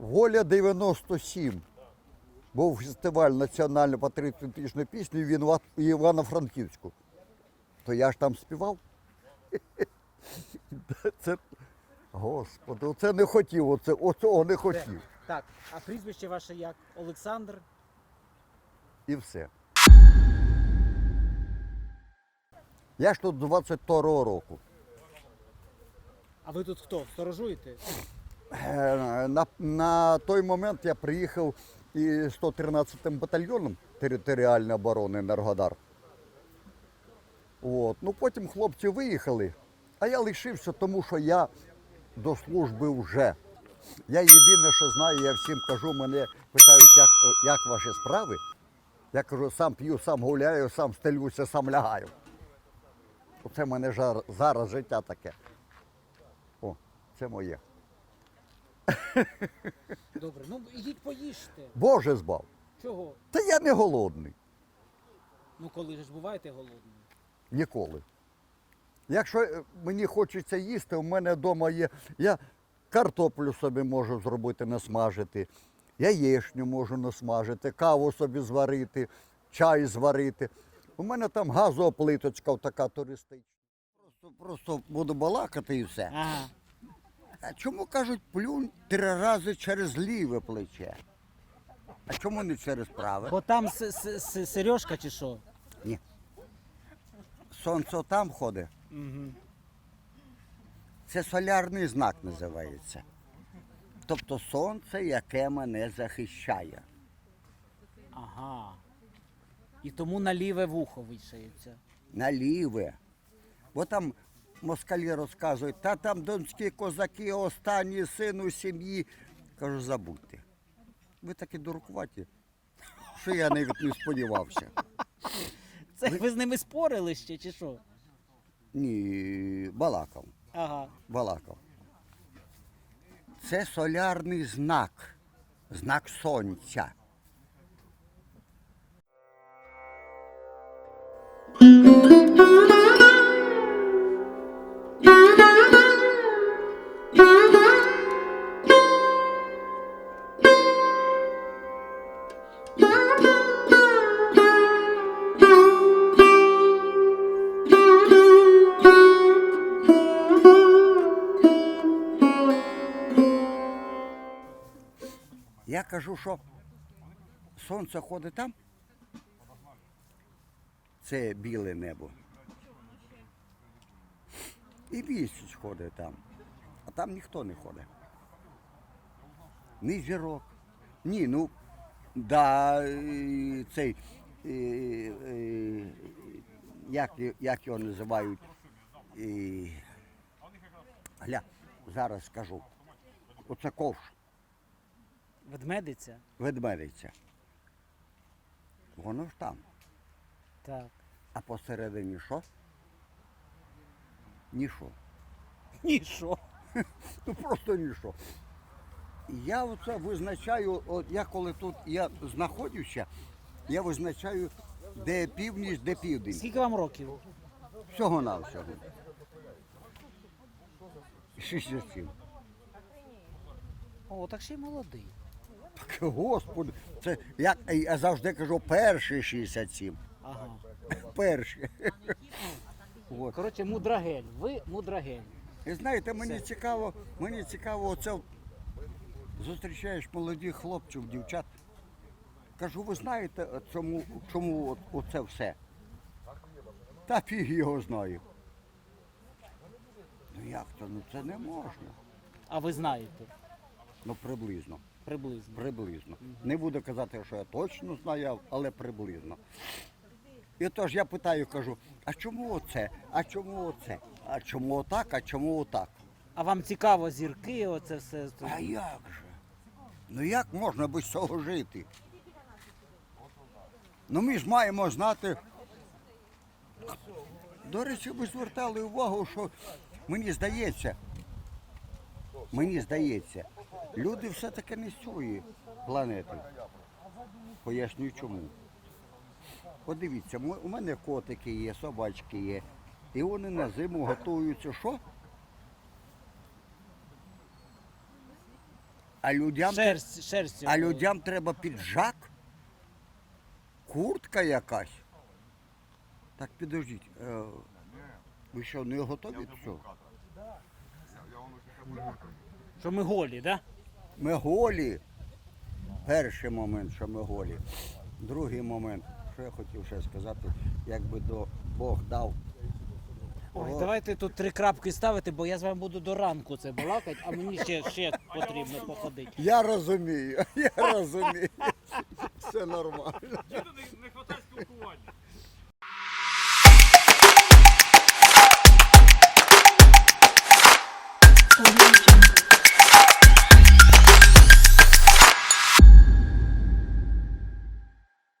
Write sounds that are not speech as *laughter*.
Воля 97. Був фестиваль національно-патріотичної пісні в Івано-Франківську. То я ж там співав. *laughs* Це, господи, оце не хотів, оце, оцього не хотів. Так, а прізвище ваше як? Олександр? І все. Я ж тут 22-го року. А ви тут хто? Сторожуєте? Е, На, на той момент я приїхав із 113-м батальйоном територіальної оборони Енергодар. От. Ну, потім хлопці виїхали, а я лишився, тому що я до служби вже. Я єдине, що знаю, я всім кажу, мене питають, як, як ваші справи. Я кажу, сам п'ю, сам гуляю, сам стелюся, сам лягаю. Оце в мене жар, зараз життя таке. О, це моє. *laughs* Добре, ну ідіть поїжте. Боже збав. Чого? Та я не голодний. Ну коли ж буваєте голодні? Ніколи. Якщо е, мені хочеться їсти, у мене вдома є. Я картоплю собі можу зробити, насмажити, яєчню можу насмажити, каву собі зварити, чай зварити. У мене там газова плиточка така туристична. Просто, просто буду балакати і все. Ага. А чому кажуть плюнь три рази через ліве плече? А чому не через праве? Бо там с- с- с- Сережка чи що? Ні. Сонце там ходить. Угу. Це солярний знак називається. Тобто сонце, яке мене захищає. Ага. І тому на ліве вухо вишається. На ліве. Бо там москалі розказують, та там донські козаки, останній син у сім'ї. Кажу, забудьте. Ви такі дуркуваті, що я навіть не сподівався. Це ви з ними спорили ще чи що? Ні, балакав. Ага. балакав. Це солярний знак, знак сонця. Я кажу, що сонце ходить там. Це біле небо. І місяць ходить там. А там ніхто не ходить. Ні зірок. Ні, ну, да, е, цей, е, е, як, як його називають, е, гля, зараз скажу. Оце ковш. Ведмедиця? ведмедиця. Воно ж там. Так. А посередині що? Ніщо. Ні, що? *laughs* Ну просто ніщо. І Я оце визначаю, от я коли тут я знаходжуся, я визначаю, де північ, де південь. Скільки вам років? Всього на всього. 67. О, так ще й молодий. Так, Господи, це як я завжди кажу, перший 67. Ага. Перший. От. Коротше, мудрагель. Ви мудрагель. І знаєте, мені Все. цікаво, мені цікаво, оце зустрічаєш молодих хлопців, дівчат. Кажу, ви знаєте, чому, чому от, оце все? Та фіг його знаю. Ну як то? Ну це не можна. А ви знаєте Ну приблизно. Приблизно. Приблизно. Не буду казати, що я точно знаю, але приблизно. І тож я питаю, кажу, а чому оце? А чому оце? А чому отак, а чому отак? А вам цікаво зірки, оце все. А як же? Ну як можна без цього жити? Ну ми ж маємо знати. До речі, ви звертали увагу, що мені здається, мені здається, люди все-таки не з цієї планети. Пояснюю чому. Подивіться, мо- у мене котики є, собачки є. І вони на зиму готуються що? А людям, Шерсть, шерсть. а людям треба піджак? Куртка якась? Так підождіть. е, Ви що, не готові до цього? Що ми голі, да? Ми голі. Перший момент, що ми голі. Другий момент, що я хотів ще сказати, якби до Бог дав. Ой, давайте тут три крапки ставити, бо я з вами буду до ранку це балакати, а мені ще, ще потрібно походити. Я розумію, *laughs* я розумію. Все нормально. Діду не, не хватає спілкування.